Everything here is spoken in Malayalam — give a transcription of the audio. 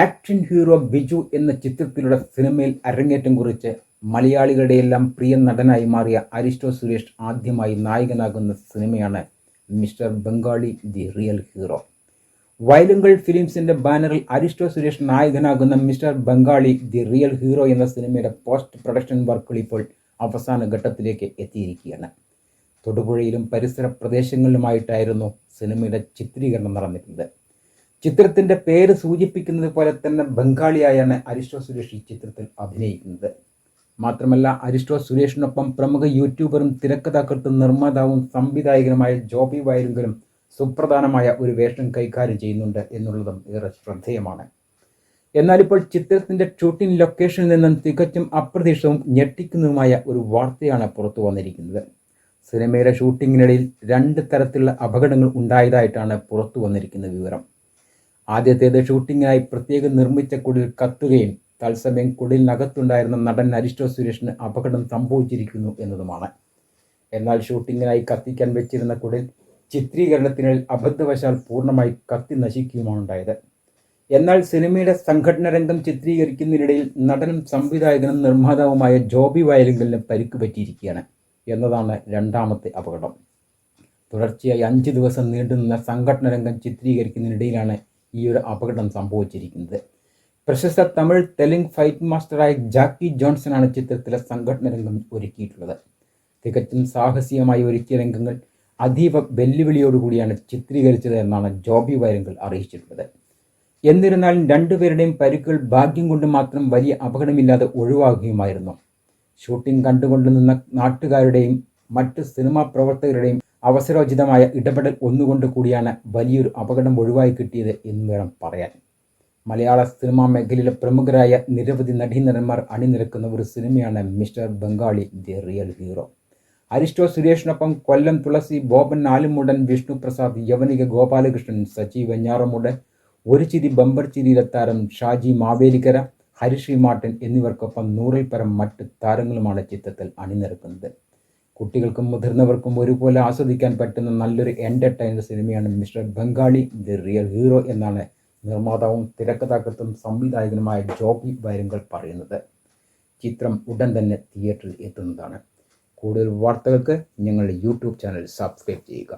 ആക്ഷൻ ഹീറോ ബിജു എന്ന ചിത്രത്തിലൂടെ സിനിമയിൽ അരങ്ങേറ്റം കുറിച്ച് മലയാളികളുടെ എല്ലാം പ്രിയ നടനായി മാറിയ അരിസ്റ്റോ സുരേഷ് ആദ്യമായി നായകനാകുന്ന സിനിമയാണ് mister Bengali the real hero. Vayalungal ഫിലിംസിന്റെ ബാനറിൽ അരിസ്റ്റോ സുരേഷ് നായകനാകുന്ന mister Bengali the real hero എന്ന സിനിമയുടെ പോസ്റ്റ് പ്രൊഡക്ഷൻ വർക്കുകൾ ഇപ്പോൾ അവസാന ഘട്ടത്തിലേക്ക് എത്തിയിരിക്കുകയാണ്. തൊടുപുഴയിലും പരിസര പ്രദേശങ്ങളിലുമായിട്ടായിരുന്നു സിനിമയുടെ ചിത്രീകരണം നടന്നിരുന്നത്. ചിത്രത്തിന്റെ പേര് സൂചിപ്പിക്കുന്നത് പോലെ തന്നെ ബംഗാളിയായാണ് അരിസ്റ്റോ സുരേഷ് ഈ ചിത്രത്തിൽ അഭിനയിക്കുന്നത്. മാത്രമല്ല അരിസ്റ്റോ സുരേഷിനൊപ്പം പ്രമുഖ യൂട്യൂബറും തിരക്കഥാകൃത്തും നിർമ്മാതാവും സംവിധായകനുമായ ജോബി വയലുങ്കലും സുപ്രധാനമായ ഒരു വേഷം കൈകാര്യം ചെയ്യുന്നുണ്ട് എന്നുള്ളതും ഏറെ ശ്രദ്ധേയമാണ്. എന്നാൽ ഇപ്പോൾ ചിത്രത്തിന്റെ ഷൂട്ടിംഗ് ലൊക്കേഷനിൽ നിന്നും തികച്ചും അപ്രതീക്ഷിതവും ഞെട്ടിക്കുന്നതുമായ ഒരു വാർത്തയാണ് പുറത്തു വന്നിരിക്കുന്നത്. സിനിമയുടെ ഷൂട്ടിങ്ങിനിടയിൽ രണ്ട് തരത്തിലുള്ള അപകടങ്ങൾ ഉണ്ടായതായിട്ടാണ് പുറത്തു വന്നിരിക്കുന്ന വിവരം. ആദ്യത്തേത് ഷൂട്ടിങ്ങിനായി പ്രത്യേകം നിർമ്മിച്ച കുടിൽ കത്തുകയും തത്സമയം കുടിലിനകത്തുണ്ടായിരുന്ന നടൻ അരിസ്റ്റോ സുരേഷിന് അപകടം സംഭവിച്ചിരിക്കുന്നു എന്നതുമാണ്. എന്നാൽ ഷൂട്ടിങ്ങിനായി കത്തിക്കാൻ വെച്ചിരുന്ന കുടിൽ ചിത്രീകരണത്തിനിടയിൽ അബദ്ധവശാൽ പൂർണമായി കത്തി നശിക്കുകയുമാണ് ഉണ്ടായത്. എന്നാൽ സിനിമയുടെ സംഘടന രംഗം ചിത്രീകരിക്കുന്നതിനിടയിൽ നടനും സംവിധായകനും നിർമ്മാതാവുമായ ജോബി വയലിംഗലിന് പരിക്ക് പറ്റിയിരിക്കുകയാണ് എന്നതാണ് രണ്ടാമത്തെ അപകടം. തുടർച്ചയായി അഞ്ച് ദിവസം നീണ്ടുനിന്ന സംഘടന രംഗം ചിത്രീകരിക്കുന്നതിനിടയിലാണ് ഈ ഒരു അപകടം സംഭവിച്ചിരിക്കുന്നത്. പ്രശസ്ത തമിഴ് തെലുങ്ക് ഫൈറ്റ് മാസ്റ്ററായ ജാക്കി ജോൺസണാണ് ചിത്രത്തിലെ സംഘടന രംഗം ഒരുക്കിയിട്ടുള്ളത്. തികച്ചും സാഹസികമായി ഒരുക്കിയ രംഗങ്ങൾ അതീവ വെല്ലുവിളിയോടുകൂടിയാണ് ചിത്രീകരിച്ചത് എന്നാണ് ജോബി വൈരങ്കൾ അറിയിച്ചിട്ടുള്ളത്. എന്നിരുന്നാലും രണ്ടുപേരുടെയും പരിക്കുകൾ ഭാഗ്യം കൊണ്ട് മാത്രം വലിയ അപകടമില്ലാതെ ഒഴിവാകുകയുമായിരുന്നു. ഷൂട്ടിംഗ് കണ്ടുകൊണ്ടു നിന്ന നാട്ടുകാരുടെയും മറ്റ് സിനിമാ പ്രവർത്തകരുടെയും അവസരോചിതമായ ഇടപെടൽ ഒന്നുകൊണ്ട് കൂടിയാണ് വലിയൊരു അപകടം ഒഴിവായി കിട്ടിയത് എന്ന് വേണം പറയാൻ. മലയാള സിനിമാ മേഖലയിലെ പ്രമുഖരായ നിരവധി നടീനടന്മാർ അണിനിരക്കുന്ന ഒരു സിനിമയാണ് mister Bengali the real hero. Aristo സുരേഷിനൊപ്പം Kollam Thulasi Boban Alummoodan Vishnu Prasad Yavanika Gopalakrishnan Saji Venjaramoodan ഒരു ചിരി ബമ്പർ ചിരിയിലെ താരം ഷാജി മാവേലിക്കര ഹരിശ്രീ മാട്ടൻ എന്നിവർക്കൊപ്പം നൂറിൽ പരം മറ്റ് താരങ്ങളുമാണ് ചിത്രത്തിൽ അണിനിരക്കുന്നത്. കുട്ടികൾക്കും മുതിർന്നവർക്കും ഒരുപോലെ ആസ്വദിക്കാൻ പറ്റുന്ന നല്ലൊരു എന്റർടൈനർ സിനിമയാണ് mister Bengali the real hero എന്നാണ് നിർമ്മാതാവും തിരക്കഥാകൃത്തും സംവിധായകനുമായ ജോബി വൈരങ്കൾ പറയുന്നത്. ചിത്രം ഉടൻ തന്നെ തിയേറ്ററിൽ എത്തുന്നതാണ്. കൂടുതൽ വാർത്തകൾക്ക് ഞങ്ങളുടെ യൂട്യൂബ് ചാനൽ സബ്സ്ക്രൈബ് ചെയ്യുക.